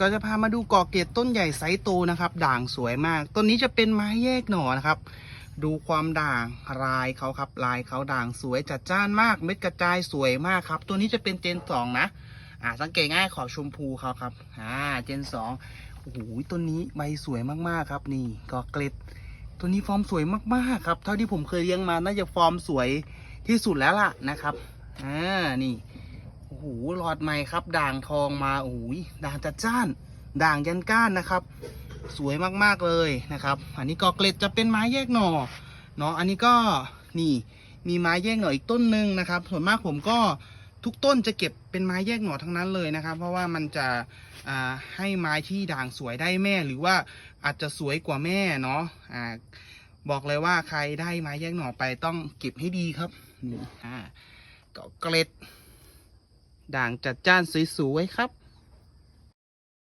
ก็จะพามาดูกอเกตต้นใหญ่ไซส์โตนะครับ ด่างสวยมาก ต้นนี้จะเป็นไม้แยกหน่อนะครับ ดูความด่างลายเขาครับ ลายเขาด่างสวยจัดจ้านมาก เม็ดกระจายสวยมากครับ ตัวนี้จะเป็นเจนสองนะ อ่า สังเกตง่ายขอบชมพูเขาครับ อ่า เจนสองโอ้โหต้นนี้ใบสวยมากๆครับ นี่กอเกล็ดตัวนี้ฟอร์มสวยมากๆครับ เท่าที่ผมเคยเลี้ยงมาน่าจะฟอร์มสวยที่สุดแล้วล่ะนะครับ อ่า นี่ หหลอดใหม่ครับ ด่างทองมาโอ้โหด่างจัดจ้าน ด่างยันก้านนะครับ สวยมากๆเลยนะครับ อันนี้กอเกล็ดจะเป็นไม้แยกหน่อเนาะอันนี้ก็นี่มีไม้แยกหน่ออีกต้นหนึ่งนะครับ ส่วนมากผมก็ทุกต้นจะเก็บเป็นไม้แยกหน่อทั้งนั้นเลยนะครับ เพราะว่ามันจะอ่าให้ไม้ที่ด่างสวยได้แม่ หรือว่าอาจจะสวยกว่าแม่เนาะอ่าบอกเลยว่าใครได้ไม้แยกหน่อไปต้องเก็บให้ดีครับนี่อ่ากอเกล็ด ด่างจัดจ้านสวยๆครับ